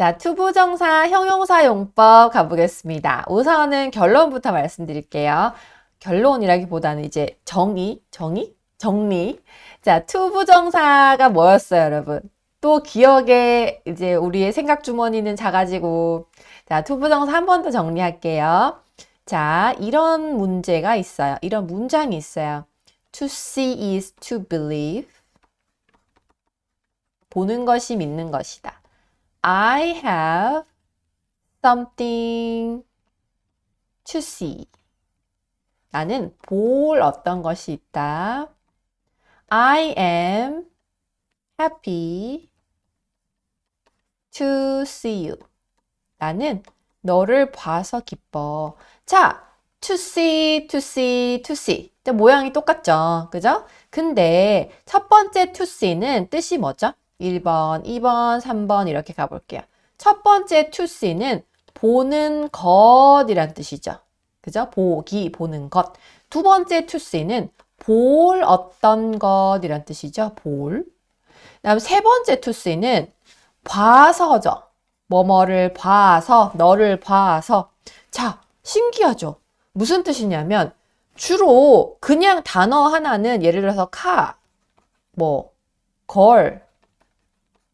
자, 투부정사 형용사 용법 가보겠습니다. 우선은 결론부터 말씀드릴게요. 결론이라기보다는 이제 정의, 정의? 정리. 자, 투부정사가 뭐였어요, 여러분? 또 기억에 이제 우리의 생각 주머니는 작아지고. 자, 투부정사 한 번 더 정리할게요. 자, 이런 문제가 있어요. 이런 문장이 있어요. To see is to believe. 보는 것이 믿는 것이다. I have something to see. 나는 볼 어떤 것이 있다. I am happy to see you. 나는 너를 봐서 기뻐. 자, to see, to see, to see. 자, 모양이 똑같죠? 그죠? 근데 첫 번째 to see는 뜻이 뭐죠? 1번, 2번, 3번 이렇게 가볼게요. 첫 번째 to see는 보는 것이란 뜻이죠. 그죠? 보기, 보는 것. 두 번째 to see는 볼 어떤 것이란 뜻이죠. 볼. 다음 세 번째 to see는 봐서죠. 뭐뭐를 봐서, 너를 봐서. 자, 신기하죠? 무슨 뜻이냐면 주로 그냥 단어 하나는 예를 들어서 카, 뭐, 걸,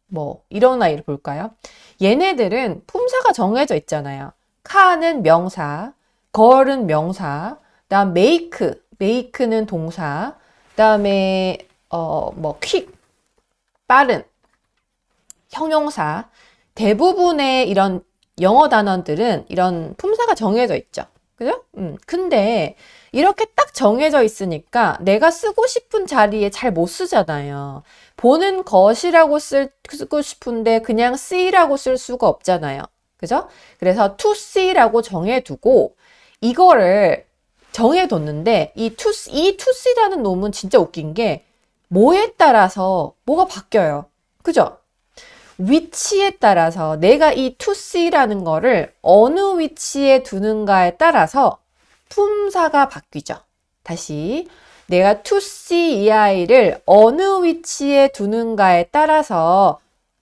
뭐 이런 아이를 볼까요? 얘네들은 품사가 정해져 있잖아요. 카는 명사, 걸은 명사, 그다음 make, make는 동사, 그다음에 어뭐 quick, 빠른, 형용사. 대부분의 이런 영어 단어들은 이런 품사가 정해져 있죠. 그죠? 음. 근데 이렇게 딱 정해져 있으니까 내가 쓰고 싶은 자리에 잘 못 쓰잖아요. 보는 것이라고 쓸, 쓰고 싶은데 그냥 see라고 쓸 수가 없잖아요. 그죠? 그래서 to see라고 정해두고 이거를 정해뒀는데 이 to, 이 to see라는 놈은 진짜 웃긴 게 뭐에 따라서 뭐가 바뀌어요. 그죠? 위치에 따라서 내가 이 to see라는 거를 어느 위치에 두는가에 따라서 품사가 바뀌죠. 다시 내가 to see 이 아이를 어느 위치에 두는가에 따라서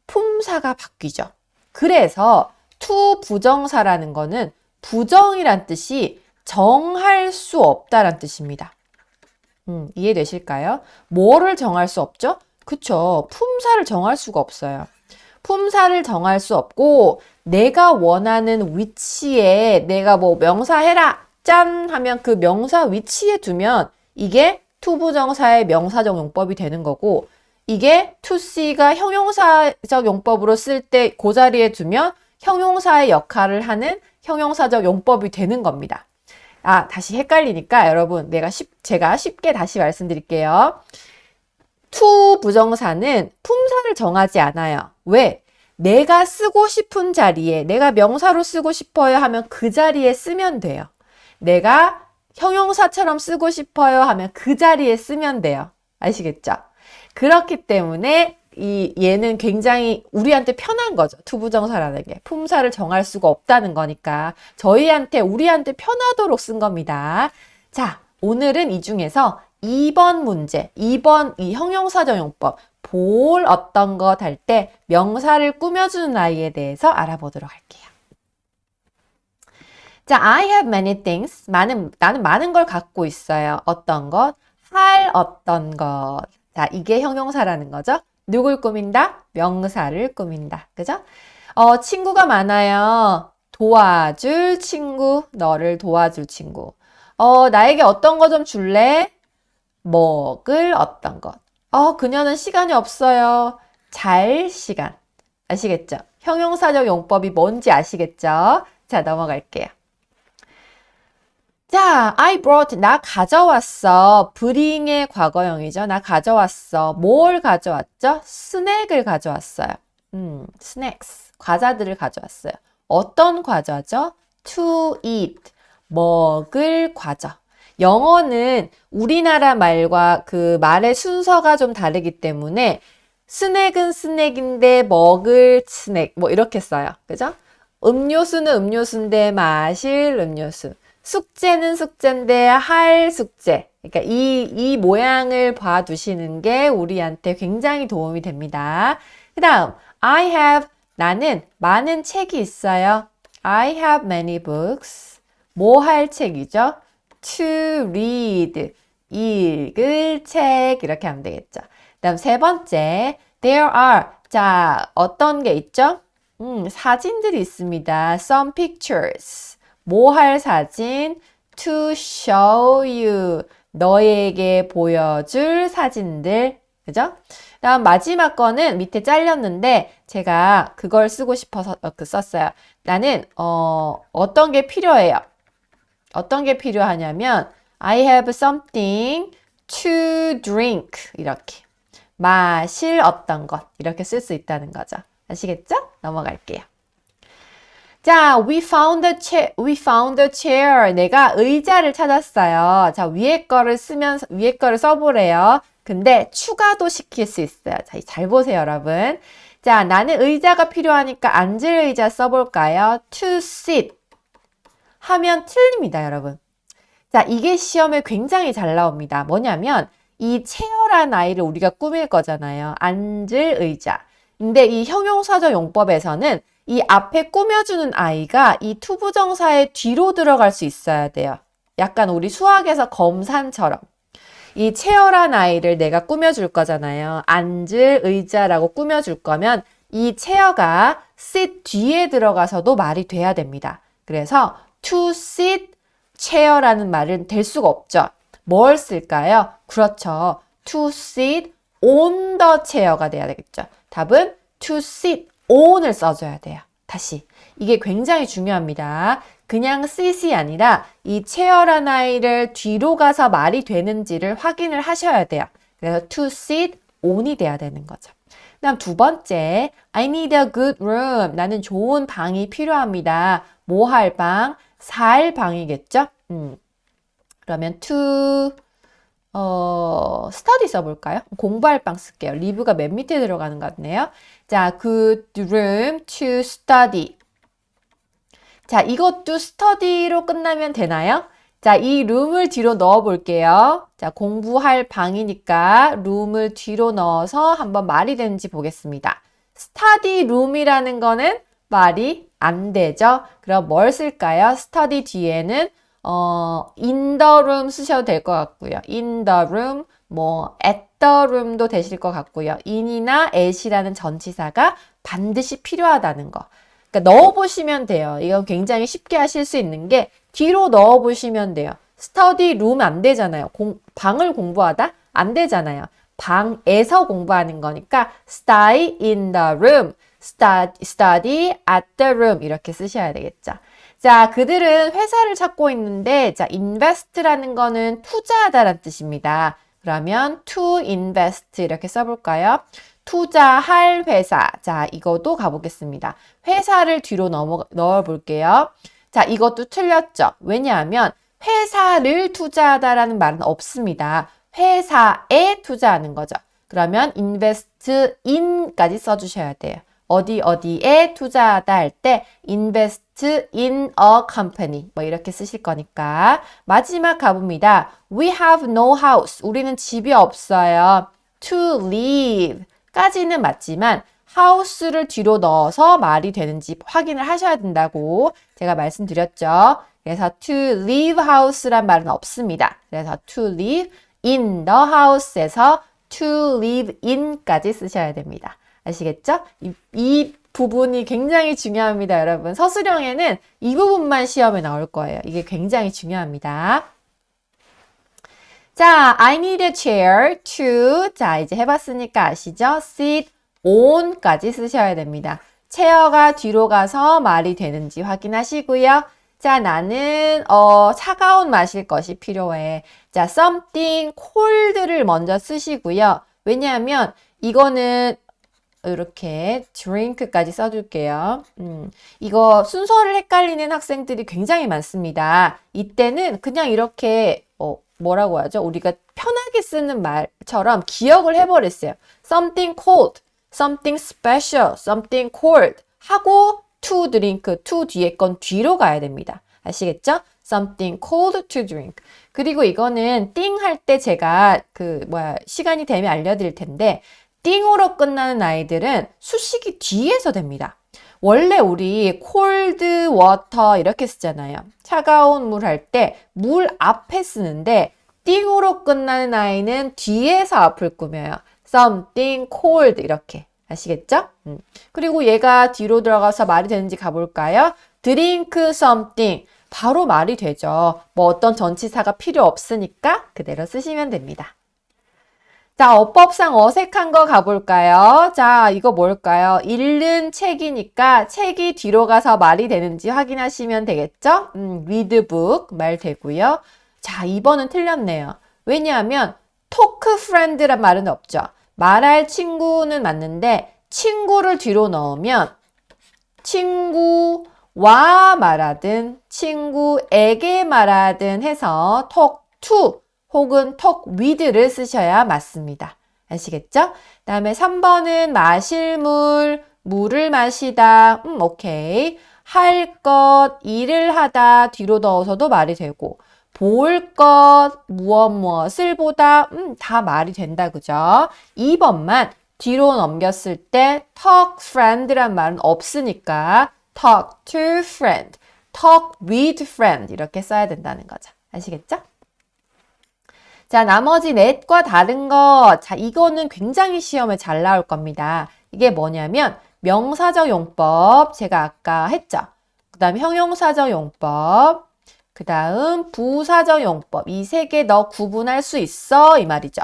품사가 바뀌죠. 그래서 to 부정사라는 거는 부정이란 뜻이 정할 수 없다란 뜻입니다. 음, 이해되실까요? 뭐를 정할 수 없죠? 그쵸. 품사를 정할 수가 없어요. 품사를 정할 수 없고 내가 원하는 위치에 내가 뭐 명사 해라 짠 하면 그 명사 위치에 두면 이게 투부정사의 명사적 용법이 되는 거고 이게 see가 형용사적 용법으로 쓸 때 그 자리에 두면 형용사의 역할을 하는 형용사적 용법이 되는 겁니다. 아, 다시 헷갈리니까 여러분 내가 쉽, 제가 쉽게 다시 말씀드릴게요. To 부정사는 품사를 정하지 않아요. 왜? 내가 쓰고 싶은 자리에 내가 명사로 쓰고 싶어요 하면 그 자리에 쓰면 돼요. 내가 형용사처럼 쓰고 싶어요 하면 그 자리에 쓰면 돼요. 아시겠죠? 그렇기 때문에 이 얘는 굉장히 우리한테 편한 거죠. 투부정사라는 게 품사를 정할 수가 없다는 거니까 저희한테 우리한테 편하도록 쓴 겁니다. 자, 오늘은 이 중에서 2번 문제, 2번 이 형용사적 용법 볼 어떤 것 할 때 명사를 꾸며주는 아이에 대해서 알아보도록 할게요. 자, I have many things. 많은, 나는 많은 걸 갖고 있어요. 어떤 것? 할 어떤 것. 자, 이게 형용사라는 거죠. 누굴 꾸민다? 명사를 꾸민다. 그죠? 어, 친구가 많아요. 도와줄 친구, 너를 도와줄 친구. 어, 나에게 어떤 거 좀 줄래? 먹을 어떤 것. 어, 그녀는 시간이 없어요. 잘 시간. 아시겠죠? 형용사적 용법이 뭔지 아시겠죠? 자, 넘어갈게요. 자, I brought, 나 가져왔어. bring의 과거형이죠. 나 가져왔어. 뭘 가져왔죠? 스낵을 가져왔어요. 음, snacks. 과자들을 가져왔어요. 어떤 과자죠? to eat. 먹을 과자. 영어는 우리나라 말과 그 말의 순서가 좀 다르기 때문에 스낵은 스낵인데 먹을 스낵 뭐 이렇게 써요. 그죠? 음료수는 음료수인데 마실 음료수. 숙제는 숙제인데 할 숙제. 그러니까 이, 이 모양을 봐두시는 게 우리한테 굉장히 도움이 됩니다. 그 다음, I have 나는 많은 책이 있어요. I have many books. 뭐 할 책이죠? To read. 읽을 책. 이렇게 하면 되겠죠. 다음 세 번째. There are. 자, 어떤 게 있죠? 음, 사진들이 있습니다. Some pictures. 뭐 할 사진? To show you. 너에게 보여줄 사진들. 그죠? 다음 마지막 거는 밑에 잘렸는데 제가 그걸 쓰고 싶어서 어, 그 썼어요. 나는 어, 어떤 게 필요해요? 어떤 게 필요하냐면 I have something to drink 이렇게 마실 어떤 것 이렇게 쓸 수 있다는 거죠. 아시겠죠? 넘어갈게요. 자, we found a chair. We found a chair. 내가 의자를 찾았어요. 자, 위에 거를 쓰면 위에 거를 써보래요. 근데 추가도 시킬 수 있어요. 자, 잘 보세요, 여러분. 자, 나는 의자가 필요하니까 앉을 의자 써볼까요? To sit. 하면 틀립니다, 여러분. 자, 이게 시험에 굉장히 잘 나옵니다. 뭐냐면, 이 체어란 아이를 우리가 꾸밀 거잖아요. 앉을 의자. 근데 이 형용사적 용법에서는 이 앞에 꾸며주는 아이가 이 투부정사의 뒤로 들어갈 수 있어야 돼요. 약간 우리 수학에서 검산처럼. 이 체어란 아이를 내가 꾸며줄 거잖아요. 앉을 의자라고 꾸며줄 거면 이 체어가 sit 뒤에 들어가서도 말이 돼야 됩니다. 그래서 to sit chair라는 말은 될 수가 없죠. 뭘 쓸까요? 그렇죠. to sit on the chair가 돼야 되겠죠. 답은 to sit on을 써줘야 돼요. 다시. 이게 굉장히 중요합니다. 그냥 sit이 아니라 이 체어란 아이를 뒤로 가서 말이 되는지를 확인을 하셔야 돼요. 그래서 to sit on이 돼야 되는 거죠. 그다음 두 번째, I need a good room. 나는 좋은 방이 필요합니다. 뭐 할 방? 살 방이겠죠? 음. 그러면 to 어, study 써볼까요? 공부할 방 쓸게요. 리브가 맨 밑에 들어가는 것 같네요. 자, good room to study. 자, 이것도 study로 끝나면 되나요? 자, 이 룸을 뒤로 넣어 볼게요. 자, 공부할 방이니까 룸을 뒤로 넣어서 한번 말이 되는지 보겠습니다. study room이라는 거는 말이 안 되죠. 그럼 뭘 쓸까요? study 뒤에는 어, in the room 쓰셔도 될 것 같고요. in the room, 뭐 at the room도 되실 것 같고요. in이나 at이라는 전치사가 반드시 필요하다는 거. 그러니까 넣어보시면 돼요. 이건 굉장히 쉽게 하실 수 있는 게 뒤로 넣어보시면 돼요. study room 안 되잖아요. 공, 방을 공부하다? 안 되잖아요. 방에서 공부하는 거니까 study in the room, study at the room 이렇게 쓰셔야 되겠죠. 자, 그들은 회사를 찾고 있는데, 자, invest라는 거는 투자하다라는 뜻입니다. 그러면 to invest 이렇게 써볼까요? 투자할 회사. 자, 이것도 가보겠습니다. 회사를 뒤로 넘어, 넣어볼게요. 자, 이것도 틀렸죠? 왜냐하면 회사를 투자하다라는 말은 없습니다. 회사에 투자하는 거죠. 그러면 invest in까지 써주셔야 돼요. 어디 어디에 투자하다 할 때 invest in a company 뭐 이렇게 쓰실 거니까 마지막 가봅니다. We have no house. 우리는 집이 없어요. To live 까지는 맞지만 house를 뒤로 넣어서 말이 되는지 확인을 하셔야 된다고 제가 말씀드렸죠. 그래서 to leave house란 말은 없습니다. 그래서 to live in the house에서 to live in까지 쓰셔야 됩니다. 아시겠죠? 이, 이 부분이 굉장히 중요합니다, 여러분. 서술형에는 이 부분만 시험에 나올 거예요. 이게 굉장히 중요합니다. 자, I need a chair to. 자, 이제 해봤으니까 아시죠? sit on까지 쓰셔야 됩니다. 체어가 뒤로 가서 말이 되는지 확인하시고요. 자, 나는 어, 차가운 마실 것이 필요해. 자, something cold를 먼저 쓰시고요. 왜냐하면 이거는 이렇게 drink까지 써줄게요. 음, 이거 순서를 헷갈리는 학생들이 굉장히 많습니다. 이때는 그냥 이렇게 어, 뭐라고 하죠? 우리가 편하게 쓰는 말처럼 기억을 해버렸어요. something cold, something special, something cold 하고 to drink, to 뒤에 건 뒤로 가야 됩니다. 아시겠죠? something cold to drink. 그리고 이거는 띵 할 때 제가 그 뭐야 시간이 되면 알려드릴 텐데 띵으로 끝나는 아이들은 수식이 뒤에서 됩니다. 원래 우리 cold water 이렇게 쓰잖아요. 차가운 물 할 때 물 앞에 쓰는데 띵으로 끝나는 아이는 뒤에서 앞을 꾸며요. something cold 이렇게. 아시겠죠? 음. 그리고 얘가 뒤로 들어가서 말이 되는지 가볼까요? drink something. 바로 말이 되죠. 뭐 어떤 전치사가 필요 없으니까 그대로 쓰시면 됩니다. 자, 어법상 어색한 거 가볼까요? 자, 이거 뭘까요? 읽는 책이니까 책이 뒤로 가서 말이 되는지 확인하시면 되겠죠? 음, read book 말 되고요. 자, 2번은 틀렸네요. 왜냐하면 talk friend란 말은 없죠. 말할 친구는 맞는데 친구를 뒤로 넣으면 친구와 말하든 친구에게 말하든 해서 talk to 혹은 talk with를 쓰셔야 맞습니다. 아시겠죠? 다음에 3번은 마실 물, 물을 마시다. 음, 오케이. 할 것, 일을 하다 뒤로 넣어서도 말이 되고 볼 것, 무엇 무엇을 보다 음, 다 말이 된다. 그죠? 2번만 뒤로 넘겼을 때 talk friend란 말은 없으니까 talk to friend, talk with friend 이렇게 써야 된다는 거죠. 아시겠죠? 자, 나머지 넷과 다른 것. 자, 이거는 굉장히 시험에 잘 나올 겁니다. 이게 뭐냐면 명사적 용법 제가 아까 했죠. 그 다음 형용사적 용법 그 다음 부사적 용법 이 세 개 너 구분할 수 있어 이 말이죠.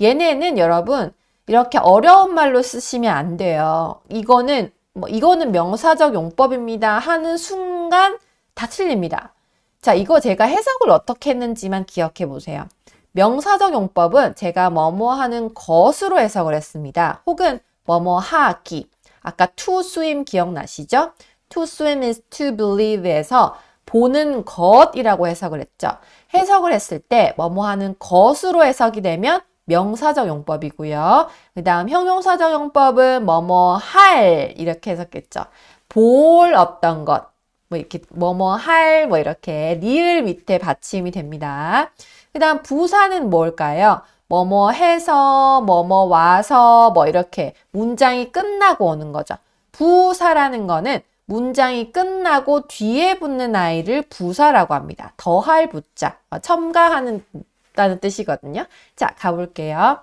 얘네는 여러분 이렇게 어려운 말로 쓰시면 안 돼요. 이거는 뭐 이거는 명사적 용법입니다 하는 순간 다 틀립니다. 자, 이거 제가 해석을 어떻게 했는지만 기억해 보세요. 명사적 용법은 제가 뭐뭐 하는 것으로 해석을 했습니다. 혹은 뭐뭐 하기. 아까 to swim 기억나시죠? to swim is to believe에서 보는 것이라고 해석을 했죠. 해석을 했을 때 뭐뭐 하는 것으로 해석이 되면 명사적 용법이고요. 그 다음 형용사적 용법은 뭐뭐 할 이렇게 해석했죠. 볼 어떤 것, 뭐 이렇게 뭐뭐 할 뭐 이렇게 리을 밑에 받침이 됩니다. 그 다음 부사는 뭘까요? 뭐뭐 해서, 뭐뭐 와서, 뭐 이렇게 문장이 끝나고 오는 거죠. 부사라는 거는 문장이 끝나고 뒤에 붙는 아이를 부사라고 합니다. 더할 부자, 어, 첨가하는 다는 뜻이거든요. 자, 가볼게요.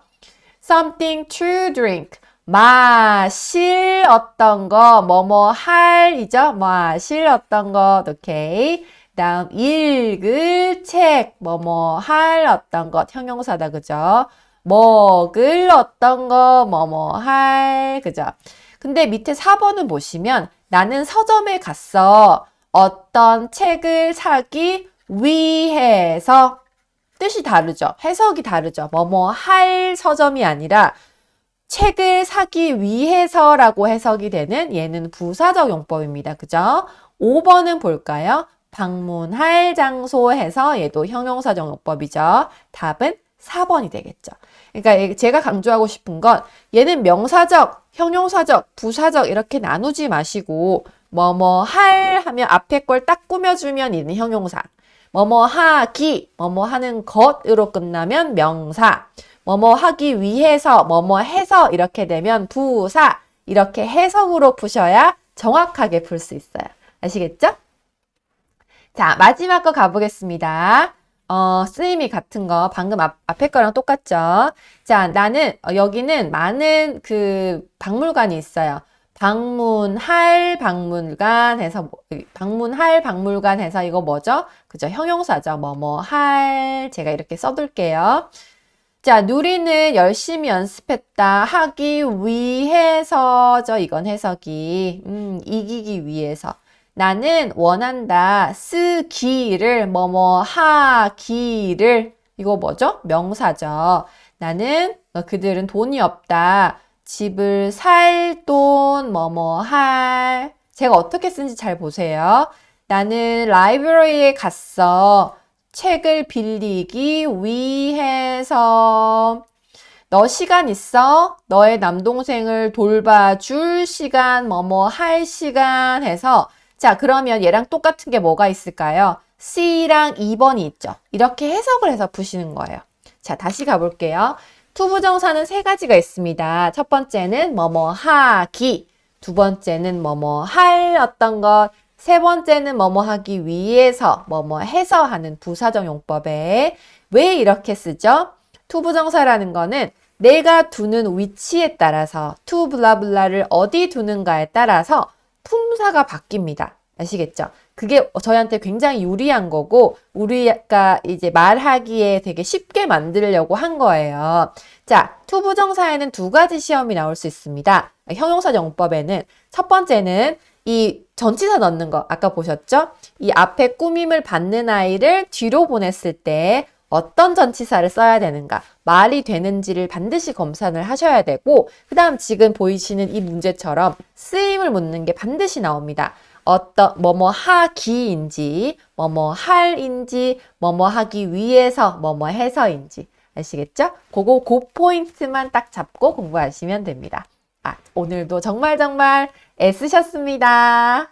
something to drink. 마실 어떤 거, 뭐뭐 할이죠. 마실 어떤 것, 오케이. 다음 읽을 책, 뭐뭐 할 어떤 것, 형용사다, 그죠? 먹을 어떤 거, 뭐뭐 할, 그죠? 근데 밑에 4번은 보시면 나는 서점에 갔어. 어떤 책을 사기 위해서 뜻이 다르죠. 해석이 다르죠. 뭐뭐 할 서점이 아니라 책을 사기 위해서라고 해석이 되는 얘는 부사적 용법입니다. 그죠? 5번은 볼까요? 방문할 장소 해서 얘도 형용사적 용법이죠. 답은 4번이 되겠죠. 그러니까 제가 강조하고 싶은 건 얘는 명사적, 형용사적, 부사적 이렇게 나누지 마시고 뭐뭐 할 하면 앞에 걸 딱 꾸며주면 있는 형용사. 뭐뭐 하기, 뭐뭐 하는 것으로 끝나면 명사. 뭐뭐 하기 위해서, 뭐뭐 해서 이렇게 되면 부사. 이렇게 해석으로 푸셔야 정확하게 풀 수 있어요. 아시겠죠? 자, 마지막 거 가보겠습니다. 어, 쓰임이 같은 거 방금 앞, 앞에 거랑 똑같죠? 자, 나는 어, 여기는 많은 그 박물관이 있어요. 방문할 박물관 해서 뭐, 방문할 박물관 해서 이거 뭐죠? 그죠? 형용사죠. 뭐뭐 할 제가 이렇게 써둘게요. 자, 누리는 열심히 연습했다 하기 위해서죠. 이건 해석이 음, 이기기 위해서. 나는 원한다. 쓰기를 뭐뭐 하기를 이거 뭐죠? 명사죠. 나는 어, 그들은 돈이 없다. 집을 살 돈 뭐뭐 할 제가 어떻게 쓴지 잘 보세요. 나는 라이브러리에 갔어. 책을 빌리기 위해서 너 시간 있어? 너의 남동생을 돌봐줄 시간, 뭐뭐 할 시간 해서 자, 그러면 얘랑 똑같은 게 뭐가 있을까요? C랑 2번이 있죠. 이렇게 해석을 해서 푸시는 거예요. 자, 다시 가볼게요. 투부정사는 세 가지가 있습니다. 첫 번째는 뭐뭐 하기, 두 번째는 뭐뭐 할 어떤 것, 세 번째는 뭐뭐 하기 위해서 뭐뭐 해서 하는 부사적 용법에 왜 이렇게 쓰죠? 투부정사라는 거는 내가 두는 위치에 따라서 투 블라블라를 어디 두는가에 따라서 품사가 바뀝니다. 아시겠죠? 그게 저희한테 굉장히 유리한 거고 우리가 이제 말하기에 되게 쉽게 만들려고 한 거예요. 자, 투부정사에는 두 가지 시험이 나올 수 있습니다. 형용사 정법에는 첫 번째는 이 전치사 넣는 거 아까 보셨죠? 이 앞에 꾸밈을 받는 아이를 뒤로 보냈을 때 어떤 전치사를 써야 되는가, 말이 되는지를 반드시 검사를 하셔야 되고, 그 다음 지금 보이시는 이 문제처럼 쓰임을 묻는 게 반드시 나옵니다. 어떤, 뭐뭐 하기인지, 뭐뭐 할인지, 뭐뭐 하기 위해서, 뭐뭐 해서인지. 아시겠죠? 그거, 그 포인트만 딱 잡고 공부하시면 됩니다. 아, 오늘도 정말 정말 애쓰셨습니다.